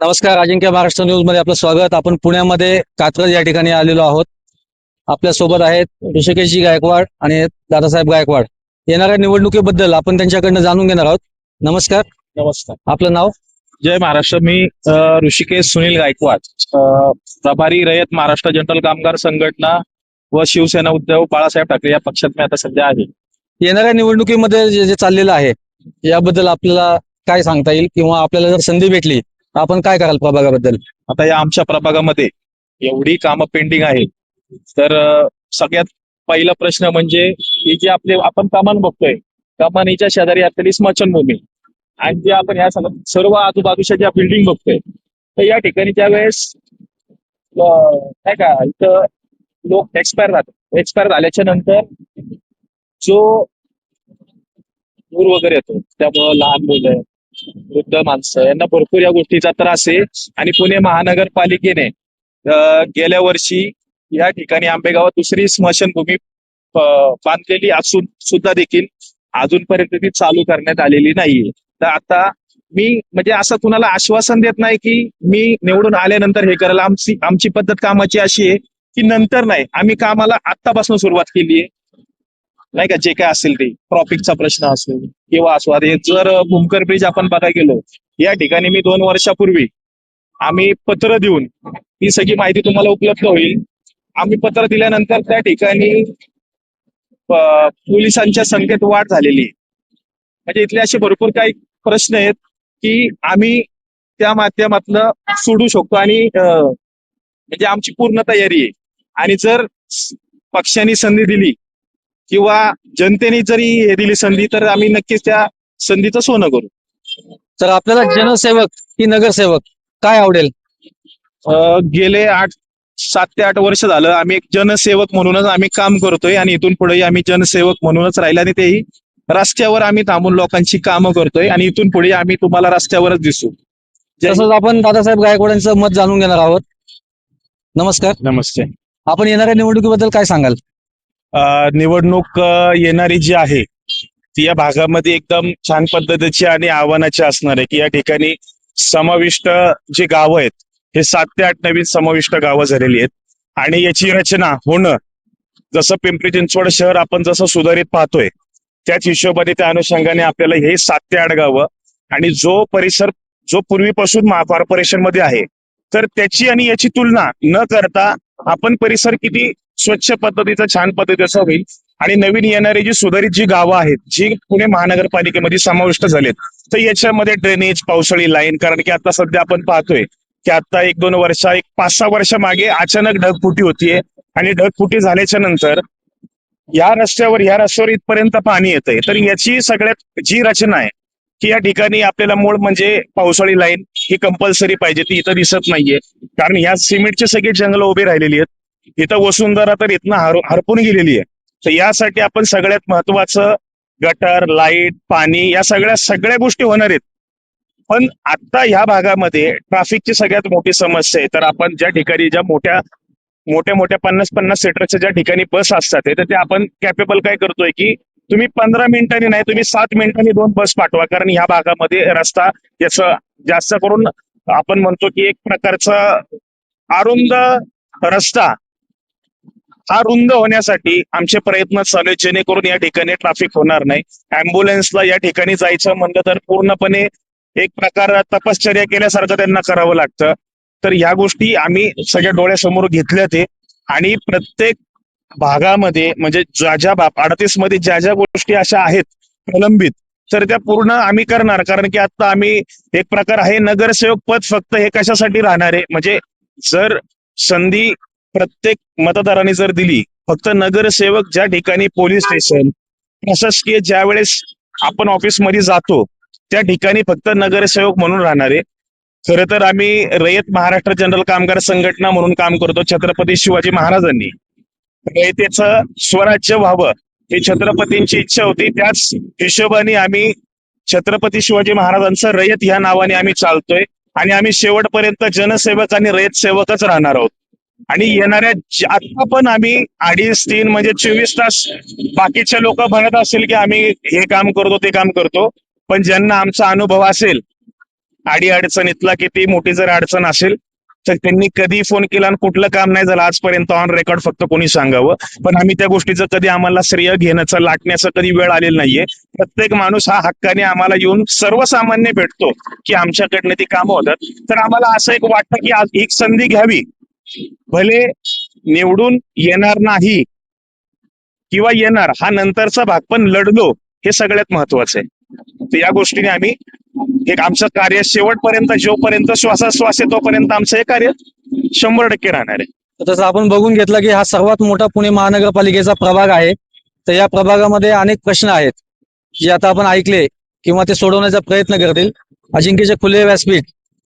नमस्कार अजिंक्य महाराष्ट्र न्यूजमध्ये आपलं स्वागत. आपण पुण्यामध्ये कात्रज या ठिकाणी आलेलो आहोत. आपल्यासोबत आहेत ऋषिकेशजी गायकवाड आणि दादासाहेब गायकवाड. येणाऱ्या निवडणुकीबद्दल आपण त्यांच्याकडनं जाणून घेणार आहोत. नमस्कार. नमस्कार. आपलं नाव? जय महाराष्ट्र. मी ऋषिकेश सुनील गायकवाड. प्रभारी रयत महाराष्ट्र जनरल कामगार संघटना व शिवसेना उद्धव बाळासाहेब ठाकरे या पक्षात मी आता सध्या आहे. येणाऱ्या निवडणुकीमध्ये जे जे चाललेलं आहे याबद्दल आपल्याला काय सांगता येईल? किंवा आपल्याला जर संधी भेटली आपण काय कराल प्रभागाबद्दल? आता या आमच्या प्रभागामध्ये एवढी कामं पेंडिंग आहेत. तर सगळ्यात पहिला प्रश्न म्हणजे हे जे आपले आपण कमान बघतोय कमानीच्या शेजारी असलेली स्मशानभूमी आणि जे आपण या सगळं- सर्व आजूबाजूच्या ज्या बिल्डिंग बघतोय तर या ठिकाणी ज्या वेळेस काय का इथं लोक एक्सपायर राहतात एक्सपायर झाल्याच्यानंतर जो दूर वगैरे येतो त्यामुळं लहान मुलं वृद्ध माणसं. यांना भरपूर या गोष्टीचा त्रास आहे. आणि पुणे महानगरपालिकेने गेल्या वर्षी या ठिकाणी आंबेगावात दुसरी स्मशानभूमी बांधलेली असून सुद्धा देखील अजूनपर्यंत ती चालू करण्यात आलेली नाहीये. तर आता मी म्हणजे असं कुणाला आश्वासन देत नाही की मी निवडून आल्यानंतर हे करायला आमची आमची पद्धत कामाची अशी आहे की नंतर नाही. आम्ही कामाला आतापासून सुरुवात केली आहे. नाही का? जे काय असेल ते ट्रॉफिकचा प्रश्न असेल किंवा असो. आता हे जर भूमकर ब्रिज आपण बघायला गेलो या ठिकाणी मी दोन वर्षापूर्वी आम्ही पत्र देऊन ही सगळी माहिती तुम्हाला उपलब्ध होईल. आम्ही पत्र दिल्यानंतर त्या ठिकाणी पोलिसांच्या संख्येत वाढ झालेली आहे. म्हणजे इथले असे भरपूर काही प्रश्न आहेत की आम्ही त्या माध्यमातनं सोडू शकतो आणि म्हणजे आमची पूर्ण तयारी आहे. आणि जर पक्षाने संधी दिली किंवा जनतेने जरी हे दिली संधी तर आम्ही नक्कीच त्या संधीचं सोनं करू. तर आपल्याला जनसेवक की नगरसेवक काय आवडेल? गेले आठ सात ते आठ वर्ष झालं आम्ही एक जनसेवक म्हणूनच आम्ही काम करतोय आणि इथून पुढेही आम्ही जनसेवक म्हणूनच राहिला आणि तेही रस्त्यावर आम्ही थांबून लोकांची कामं करतोय आणि इथून पुढे आम्ही तुम्हाला रस्त्यावरच दिसू. तसंच आपण दादासाहेब गायकवाडांचं मत जाणून घेणार आहोत. नमस्कार. नमस्ते. आपण येणाऱ्या निवडणुकीबद्दल काय सांगाल? निवडणूक येणारी जी आहे ती या भागामध्ये एकदम छान पद्धतीची आणि आव्हानाची असणार आहे की या ठिकाणी समाविष्ट जी गावं आहेत हे सात ते आठ नवीन समाविष्ट गावं झालेली आहेत. आणि याची रचना होणं जसं पिंपरी चिंचवड शहर आपण जसं सुधारित पाहतोय त्याच हिशोबाने त्या अनुषंगाने आपल्याला हे सात ते आठ गावं आणि जो परिसर जो पूर्वीपासून मा- कॉर्पोरेशनमध्ये आहे तर त्याची आणि याची तुलना न करता आपण परिसर किती स्वच्छ पद्धतीचा छान पद्धतीचा होईल. आणि नवीन येणारी जी सुधारित जी गावं आहेत जी पुणे महानगरपालिकेमध्ये समाविष्ट झालेत तर याच्यामध्ये ड्रेनेज पावसाळी लाईन कारण की आता सध्या आपण पाहतोय की आता एक दोन वर्ष एक पाच सहा वर्ष मागे अचानक ढगफुटी होतीये. आणि ढगफुटी झाल्याच्यानंतर या रस्त्यावर या रस्त्यावर इथपर्यंत पाणी येतंय. तर याची सगळ्यात जी रचना आहे की या ठिकाणी आपल्याला मूळ म्हणजे पावसाळी लाईन ही कंपल्सरी पाहिजे ती इथं दिसत नाहीये. कारण या सिमेंटचे सगळी जंगल उभी राहिलेली आहेत. इथं वसुंधरा तर इथनं हर हरपून गेलेली आहे. तर यासाठी आपण सगळ्यात महत्वाचं गटर लाइट पाणी या सगळ्या सगळ्या गोष्टी होणार आहेत. पण आता ह्या भागामध्ये ट्रॅफिकची सगळ्यात मोठी समस्या आहे. तर आपण ज्या ठिकाणी ज्या मोठ्या मोठ्या मोठ्या पन्नास पन्नास सीटरच्या ज्या ठिकाणी बस असतात तर ते आपण कॅपेबल काय करतोय की तुम्ही पंधरा मिनिटांनी नाही तुम्ही सात मिनिटांनी दोन बस पाठवा. कारण ह्या भागामध्ये रस्ता याचं जास्त करून आपण म्हणतो की एक प्रकारचा अरुंद रस्ता हा रुंद होण्यासाठी आमचे प्रयत्न चालू आहेत. जेणेकरून या ठिकाणी ट्रॅफिक होणार नाही. अँब्युलन्सला या ठिकाणी जायचं म्हणलं तर पूर्णपणे एक प्रकार तपश्चर्या केल्यासारखं त्यांना करावं लागतं. तर ह्या गोष्टी आम्ही सगळ्या डोळ्यासमोर घेतल्या ते. आणि प्रत्येक भागामध्ये म्हणजे ज्या ज्या अडतीसमध्ये ज्या ज्या गोष्टी अशा आहेत प्रलंबित तर त्या पूर्ण आम्ही करणार. कारण की आता आम्ही एक प्रकार आहे नगरसेवक पद फक्त हे कशासाठी राहणार? आहे म्हणजे जर संधी प्रत्येक मतदारांनी जर दिली फक्त नगरसेवक ज्या ठिकाणी पोलीस स्टेशन प्रशासकीय ज्या वेळेस आपण ऑफिसमध्ये जातो त्या ठिकाणी फक्त नगरसेवक म्हणून राहणार. आहे खरं तर आम्ही रयत महाराष्ट्र जनरल कामगार संघटना म्हणून काम करतो छत्रपती शिवाजी महाराजांनी. रयतेचं स्वराज्य व्हावं ही छत्रपतींची इच्छा होती. त्याच हिशोबाने आम्ही छत्रपती शिवाजी महाराजांचं रयत ह्या नावाने आम्ही चालतोय. आणि आम्ही शेवटपर्यंत जनसेवक आणि रयत सेवकच राहणार आहोत. आणि येणाऱ्या आता पण आम्ही अडीच तीन म्हणजे चोवीस तास बाकीचे लोक म्हणत असतील की आम्ही हे काम करतो ते काम करतो. पण ज्यांना आमचा अनुभव असेल आडी अडचणीतला किती मोठी जर अडचण असेल तर त्यांनी कधी फोन केला आणि कुठलं काम नाही झालं आजपर्यंत ऑन रेकॉर्ड फक्त कोणी सांगावं. पण आम्ही त्या गोष्टीचं कधी आम्हाला श्रेय घेण्याचं लाटण्याचं कधी वेळ आलेला नाहीये. प्रत्येक माणूस हा हक्काने आम्हाला येऊन सर्वसामान्य भेटतो की आमच्याकडनं ती कामं होतात. तर आम्हाला असं एक वाटतं की आज एक संधी घ्यावी. भले निवडून येणार नाही किंवा येणार हा नंतरचा भाग पण लढलो हे सगळ्यात महत्वाचं आहे. तर या गोष्टीने आम्ही एक आमचं कार्य शेवटपर्यंत जोपर्यंत श्वासाश्वास आहे तोपर्यंत आमचं हे कार्य शंभर टक्के राहणार आहे. तसं आपण बघून घेतलं की हा सर्वात मोठा पुणे महानगरपालिकेचा प्रभाग आहे. तर या प्रभागामध्ये अनेक प्रश्न आहेत जे आता आपण ऐकले किंवा ते सोडवण्याचा प्रयत्न करतील. अजिंक्यचे खुले व्यासपीठ